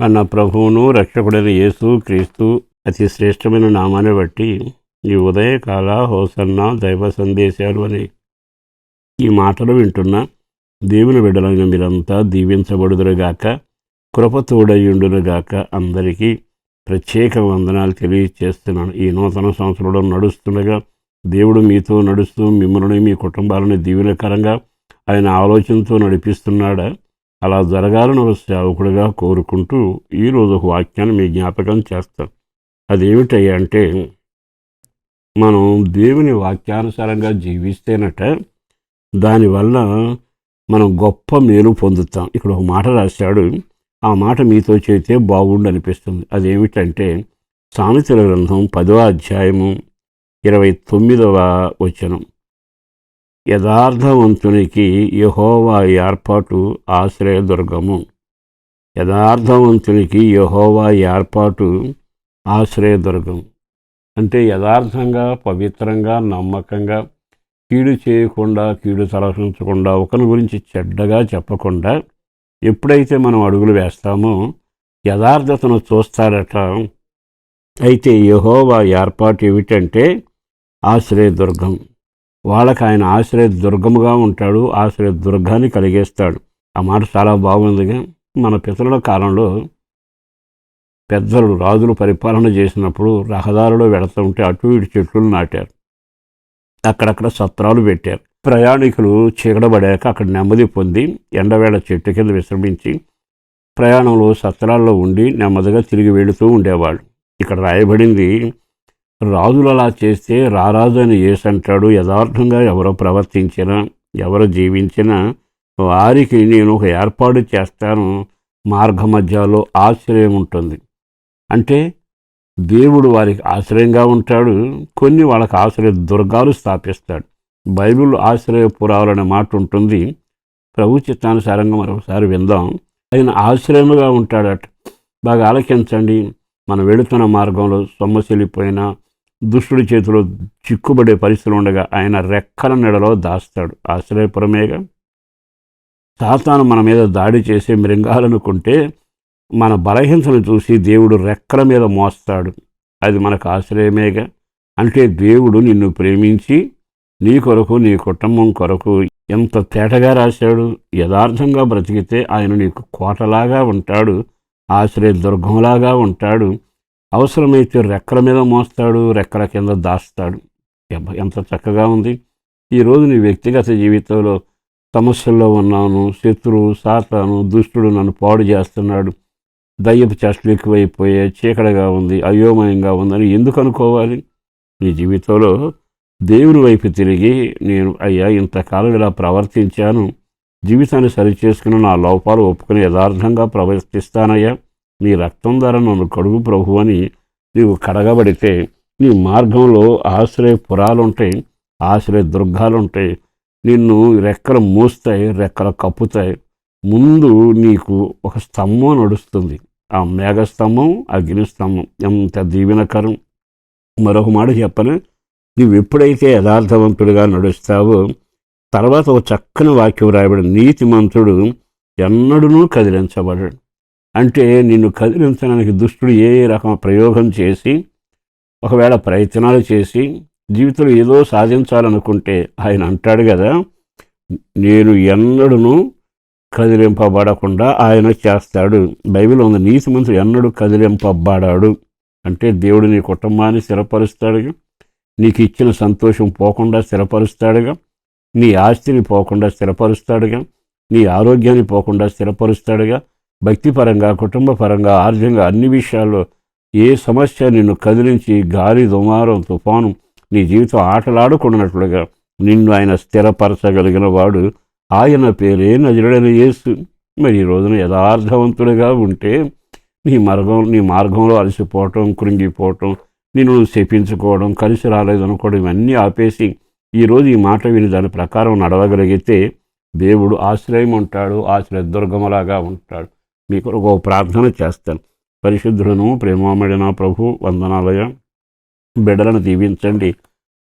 నన్న ప్రభువును రక్షకుడైన యేసు క్రీస్తు అతి శ్రేష్టమైన నామాన్ని బట్టి ఈ ఉదయకాల హోసన్న దైవ సందేశాలు అని ఈ మాటలు వింటున్న. దేవుని బిడ్డలైన మీరంతా దీవించబడుదురుగాక కృపతోడయ్యుండునుగాక అందరికీ ప్రత్యేక వందనాలు తెలియచేస్తున్నాను. ఈ నూతన సంవత్సరంలో నడుస్తుండగా దేవుడు మీతో నడుస్తూ మిమ్మల్ని మీ కుటుంబాలను దీవెనకరంగా ఆయన ఆలోచనతో నడిపిస్తున్నాడా? అలా జరగాలని ఒక సేవకుడిగా కోరుకుంటూ ఈరోజు ఒక వాక్యాన్ని మీ జ్ఞాపకం చేస్తాం అదేమిటయ్యా అంటే మనం దేవుని వాక్యానుసారంగా జీవిస్తేనట దానివల్ల మనం గొప్ప మేలు పొందుతాం. ఇక్కడ ఒక మాట రాశాడు ఆ మాట మీతో చేస్తే బాగుండు అనిపిస్తుంది. అదేమిటంటే సామెతల గ్రంథం పదవ అధ్యాయము ఇరవై తొమ్మిదవ వచనం. యథార్థవంతునికి యహోవా ఏర్పాటు ఆశ్రయదుర్గము. యథార్థవంతునికి యహోవా ఏర్పాటు ఆశ్రయదుర్గం. అంటే యథార్థంగా పవిత్రంగా నమ్మకంగా కీడు చేయకుండా కీడు తలసించకుండా ఒకరి గురించి చెడ్డగా చెప్పకుండా ఎప్పుడైతే మనం అడుగులు వేస్తామో యథార్థతను చూస్తారట. అయితే యహోవా ఏర్పాటు ఏమిటంటే ఆశ్రయదుర్గం. వాళ్ళకి ఆయన ఆశ్రయ దుర్గముగా ఉంటాడు ఆశ్రయ దుర్గాన్ని కలిగేస్తాడు. ఆ మాట చాలా బాగుందిగా. మన పితరుల కాలంలో పెద్దలు రాజులు పరిపాలన చేసినప్పుడు రహదారిలో వెళుతూ ఉంటే అటు ఇటు చెట్లు నాటారు. అక్కడక్కడ సత్రాలు పెట్టారు. ప్రయాణికులు చీకడబడాక అక్కడ నెమ్మది పొంది ఎండవేళ చెట్టు కింద విశ్రమించి ప్రయాణంలో సత్రాల్లో ఉండి నెమ్మదిగా తిరిగి వెళుతూ ఉండేవాళ్ళు. ఇక్కడ రాయబడింది రాజులు అలా చేస్తే రారాజు అని యేసు అంటాడు యథార్థంగా ఎవరు ప్రవర్తించినా ఎవరు జీవించినా వారికి నేను ఒక ఏర్పాటు చేస్తాను మార్గ మధ్యలో ఆశ్రయం ఉంటుంది. అంటే దేవుడు వారికి ఆశ్రయంగా ఉంటాడు కొన్ని వాళ్ళకి ఆశ్రయ దుర్గాలు స్థాపిస్తాడు. బైబిల్ ఆశ్రయపురాలు అనే మాట ఉంటుంది. ప్రభు చిత్తానుసారంగా మరొకసారి విందాం. ఆయన ఆశ్రయముగా ఉంటాడట. బాగా ఆలకించండి. మనం వెళుతున్న మార్గంలో సొమ్మసిల్లిపోయినా దుష్టుడి చేతిలో చిక్కుబడే పరిస్థితులు ఉండగా ఆయన రెక్కల నెడలో దాస్తాడు. ఆశ్రయపురమేగా. సాతాను మన మీద దాడి చేసే మృంగాలనుకుంటే మన బలహీనతను చూసి దేవుడు రెక్కల మీద మోస్తాడు. అది మనకు ఆశ్రయమేగా. అంటే దేవుడు నిన్ను ప్రేమించి నీ కొరకు నీ కుటుంబం కొరకు ఎంత తేటగా రాశాడు. యథార్థంగా బ్రతికితే ఆయన నీకు కోటలాగా ఉంటాడు. ఆశ్రయ దుర్గంలాగా ఉంటాడు. అవసరమైతే రెక్కల మీద మోస్తాడు రెక్కల కింద దాస్తాడు. ఎంత చక్కగా ఉంది. ఈరోజు నీ వ్యక్తిగత జీవితంలో సమస్యల్లో ఉన్నాను శత్రువు సాతాను దుష్టుడు నన్ను పాడు చేస్తున్నాడు. దయ్యపు చేష్టలు ఎక్కువైపోయే చీకటిగా ఉంది అయోమయంగా ఉందని ఎందుకు అనుకోవాలి? నీ జీవితంలో దేవుని వైపు తిరిగి నేను అయ్యా ఇంతకాలం ఇలా ప్రవర్తించాను. జీవితాన్ని సరిచేసుకుని నా లోపాలు ఒప్పుకుని యథార్థంగా ప్రవర్తిస్తానయ్యా. నీ రక్తం ద్వారా నన్ను కడుగు ప్రభు అని నీవు కడగబడితే నీ మార్గంలో ఆశ్రయ పురాలుంటాయి ఆశ్రయ దుర్గాలుంటాయి. నిన్ను రెక్కలు మూస్తాయి రెక్కలు కప్పుతాయి. ముందు నీకు ఒక స్తంభం నడుస్తుంది. ఆ మేఘస్తంభం అగ్ని స్తంభం. ఎంత దీవెనకరం. మరొక మాట చెప్పను. నువ్వు ఎప్పుడైతే యథార్థవంతుడిగా నడుస్తావో తర్వాత ఒక చక్కని వాక్యం రాయబడి నీతిమంతుడు ఎన్నడూ కదిలించబడడు. అంటే నిన్ను కదిలించడానికి దుష్టుడు ఏ రకం ప్రయోగం చేసి ఒకవేళ ప్రయత్నాలు చేసి జీవితంలో ఏదో సాధించాలనుకుంటే ఆయన అంటాడు కదా నేను ఎన్నడూ కదిలింపబడకుండా ఆయన చేస్తాడు. బైబిల్ ఉంది నీతి మంత్రి ఎన్నడూ కదిలింపబడాడు. అంటే దేవుడు నీ కుటుంబాన్ని స్థిరపరుస్తాడుగా నీకు ఇచ్చిన సంతోషం పోకుండా స్థిరపరుస్తాడుగా నీ ఆస్తిని పోకుండా స్థిరపరుస్తాడుగా నీ ఆరోగ్యాన్ని పోకుండా స్థిరపరుస్తాడుగా భక్తిపరంగా కుటుంబపరంగా ఆర్థికంగా అన్ని విషయాల్లో ఏ సమస్య నిన్ను కదిలించి గాలి దుమారం తుఫాను నీ జీవితం ఆటలాడుకున్నట్లుగా నిన్ను ఆయన స్థిరపరచగలిగిన వాడు ఆయన పేరే నజరుడైన యేసు. మరి ఈ రోజున యథార్థవంతుడిగా ఉంటే నీ మార్గం నీ మార్గంలో అలసిపోవటం కృంగిపోవటం నిన్ను శపించుకోవడం కలిసి రాలేదనుకోవడం ఇవన్నీ ఆపేసి ఈరోజు ఈ మాట విని దాని ప్రకారం నడవగలిగితే దేవుడు ఆశ్రయం ఉంటాడు ఆశ్రయ దుర్గమలాగా ఉంటాడు. మీ కొరకు ప్రార్థన చేస్తాను. పరిశుద్ధులను ప్రేమామడిన ప్రభు వందనాలయ. బిడ్డలను దీవించండి.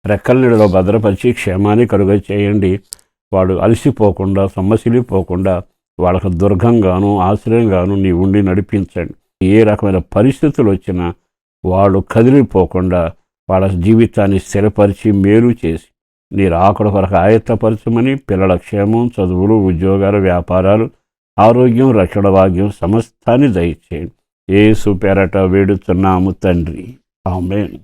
రెక్కల నీడలో భద్రపరిచి క్షేమాన్ని కలుగ చేయండి. వాడు అలసిపోకుండా సొమ్మసిలిపోకుండా వాళ్ళకు దుర్గంగాను ఆశ్రయంగాను నీ ఉండి నడిపించండి. ఏ రకమైన పరిస్థితులు వచ్చినా వాళ్ళు కదిలిపోకుండా వాళ్ళ జీవితాన్ని స్థిరపరిచి మేలు చేసి నీ రాకడ కొరకు ఆయత్తపరచమని పిల్లల క్షేమం చదువులు ఉద్యోగాలు వ్యాపారాలు ఆరోగ్యం రక్షణ భాగ్యం సమస్తాన్ని దయచేయండి. ఏ పేరట వేడుతున్నాము తండ్రి. ఆమెన్.